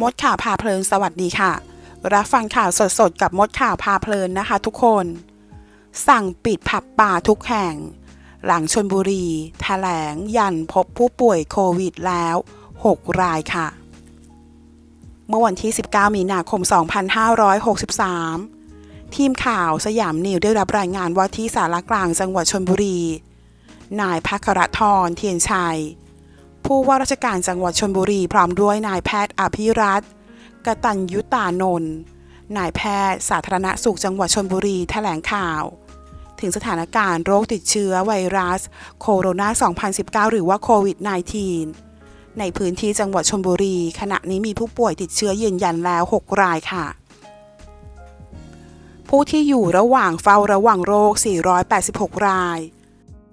มดข่าวพาเพลินสวัสดีค่ะ รับฟังข่าวสดๆ กับมดข่าวพาเพลินนะคะทุกคน สั่งปิดผับบาทุกแห่ง หลังชนบุรีแถลงยันพบผู้ป่วยโควิดแล้ว 6 รายค่ะ เมื่อวันที่ 19 มีนาคม 2563 ทีมข่าวสยามนิวได้รับรายงานว่าที่สารกลางจังหวัดชนบุรี นายพัครทรเทียนชัย ผู้ว่าราชการจังหวัดชนบุรีพร้อมด้วยนายแพทย์อภิรัตกตัญยุตานนท์นายแพทย์สาธารณสุขจังหวัดชนบุรีแถลงข่าว ถึงสถานการณ์โรคติดเชื้อไวรัส โคโรนา 2019 หรือว่าโควิด -19 ในพื้นที่จังหวัดชนบุรี ขณะนี้มีผู้ป่วยติดเชื้อยืนยันแล้ว 6 รายค่ะ ผู้ที่อยู่ระหว่างเฝ้าระวังโรค 486 ราย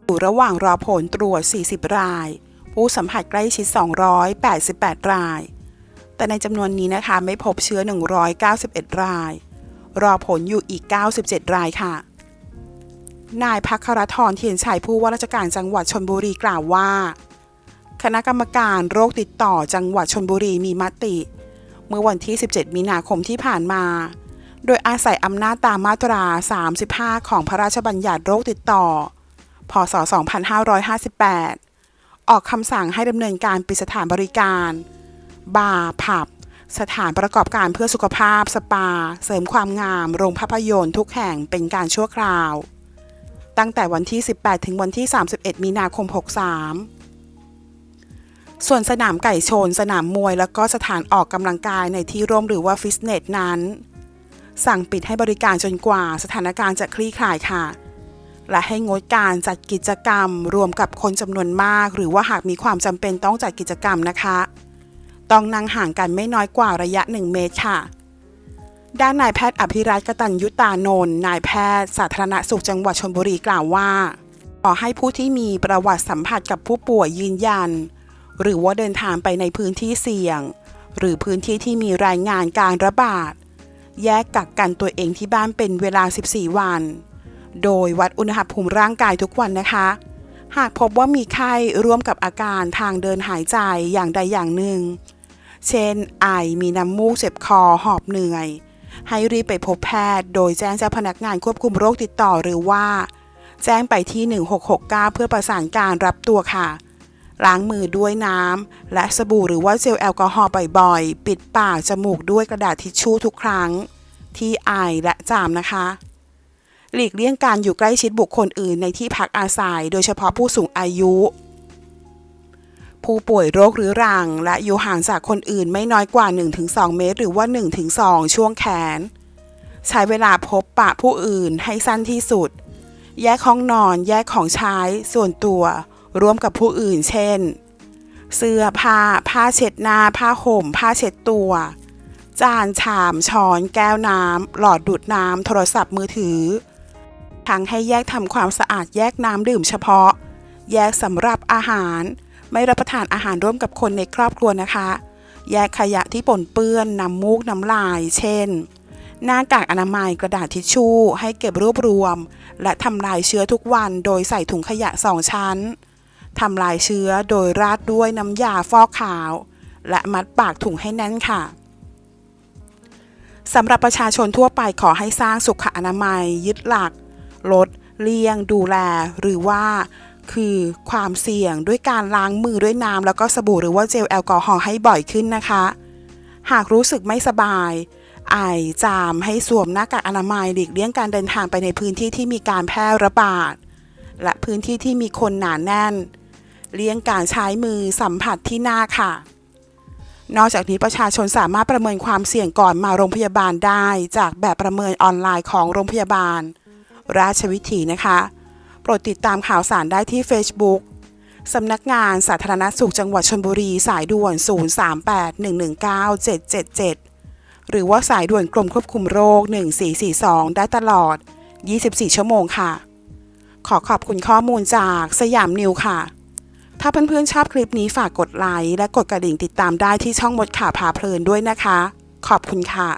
อยู่ระหว่างรอผลตรวจ 40 ราย ผู้สัมผัสใกล้ชิด 288 ราย แต่ในจำนวนนี้นะคะไม่พบเชื้อ 191 ราย รอผลอยู่อีก 97 รายค่ะ นายพักครทรเทียนชัยผู้ว่าราชการจังหวัดชนบุรีกล่าวว่า คณะกรรมการโรคติดต่อจังหวัดชนบุรีมีมติ เมื่อวันที่ 17 มีนาคมที่ผ่านมา โดยอาศัยอำนาจตามมาตรา 35 ของพระราชบัญญัติโรคติดต่อ พศ 2558 ออกคำสั่งให้ดำเนินการปิดสถานบริการ บาร์ผับ สถานประกอบการเพื่อสุขภาพ สปา เสริมความงาม โรงภาพยนตร์ทุกแห่งเป็นการชั่วคราว ตั้งแต่วันที่ 18 ถึงวันที่ 31 มีนาคม 63 ส่วนสนามไก่ชน สนามมวย แล้วก็สถานออกกำลังกายในที่ร่มหรือว่าฟิตเนสนั้น สั่งปิดให้บริการจนกว่าสถานการณ์จะคลี่คลายค่ะ และให้งดการจัดกิจกรรม รวมกับคนจำนวนมาก หรือว่าหากมีความจำเป็นต้องจัดกิจกรรมนะคะ ต้องนั่งห่างกันไม่น้อยกว่าระยะ 1 เมตรค่ะ ด้านนายแพทย์อภิรัตกตัญยุตานนท์นายแพทย์สาธารณสุขจังหวัดชลบุรีกล่าวว่า ขอให้ผู้ที่มีประวัติสัมผัสกับผู้ป่วยยืนยัน หรือว่าเดินทางไปในพื้นที่เสี่ยง หรือพื้นที่ที่มีรายงานการระบาด แยกกักกันตัวเองที่บ้านเป็นเวลา 14 วัน โดยวัดอุณหภูมิร่างกายทุกวันนะคะ หากพบว่ามีไข้ร่วมกับอาการทางเดินหายใจอย่างใดอย่างหนึ่ง เช่น ไอมีน้ำมูกเจ็บคอหอบเหนื่อย ให้รีบไปพบแพทย์ โดยแจ้งเจ้าพนักงานควบคุมโรคติดต่อหรือว่า แจ้งไปที่ 1669 เพื่อประสานการรับตัวค่ะล้างมือด้วยน้ำ และสบู่หรือว่าเจลแอลกอฮอล์บ่อยๆ ปิดปากจมูกด้วยกระดาษทิชชู่ทุกครั้ง ที่ไอและจามนะคะ หลีกเลี่ยงการอยู่ใกล้ชิดบุคคลอื่นในที่พักอาศัย โดยเฉพาะผู้สูงอายุ ผู้ป่วยโรคเรื้อรัง และอยู่ห่างจากคนอื่นไม่น้อยกว่า 1-2 เมตร หรือว่า 1-2 ช่วงแขน ใช้เวลาพบปะผู้อื่นให้สั้นที่สุด แยกห้องนอน แยกของใช้ ส่วนตัว ร่วมกับผู้อื่น เช่น เสื้อผ้า ผ้าเช็ดหน้า ผ้าห่ม ผ้าเช็ดตัวจานชาม ช้อน แก้วน้ำ หลอดดูดน้ำ โทรศัพท์มือถือ ทั้งให้แยกทำความสะอาดแยกน้ำดื่มเฉพาะ แยกสำหรับอาหาร ไม่รับประทานอาหารร่วมกับคนในครอบครัวนะคะ แยกขยะที่ปนเปื้อนน้ำมูกน้ำลาย เช่น หน้ากากอนามัยกระดาษทิชชู่ ให้เก็บรวบรวม และทำลายเชื้อทุกวันโดยใส่ถุงขยะสองชั้นทำลายเชื้อโดยราดด้วยน้ำยาฟอกขาว และมัดปากถุงให้แน่นค่ะสำหรับประชาชนทั่วไปขอให้สร้างสุขอนามัย ยึดหลัก ลด เลี่ยง ดูแล หรือว่าคือความเสี่ยงด้วยการล้างมือด้วยน้ำแล้วก็สบู่หรือว่าเจลแอลกอฮอล์ให้บ่อยขึ้นนะคะ หากรู้สึกไม่สบาย ไอจามให้สวมหน้ากากอนามัยหลีกเลี่ยงการเดินทางไปในพื้นที่ที่มีการแพร่ระบาด และพื้นที่ที่มีคนหนาแน่น เลี่ยงการใช้มือสัมผัสที่หน้าค่ะ นอกจากนี้ประชาชนสามารถประเมินความเสี่ยงก่อนมาโรงพยาบาลได้ จากแบบประเมินออนไลน์ของโรงพยาบาล ราชวิถีนะคะ โปรดติดตามข่าวสารได้ที่ Facebook สำนักงานสาธารณสุขจังหวัดชลบุรีสายด่วน 038-119-777 หรือว่าสายด่วนกรมควบคุมโรค 1442 ได้ตลอด 24 ชั่วโมงค่ะ ขอขอบคุณข้อมูลจากสยามนิวค่ะ ถ้าเพื่อนๆชอบคลิปนี้ฝากกดไลค์และกดกระดิ่งติดตามได้ที่ช่องมดข่าวพาเพลินด้วยนะคะ ขอบคุณค่ะ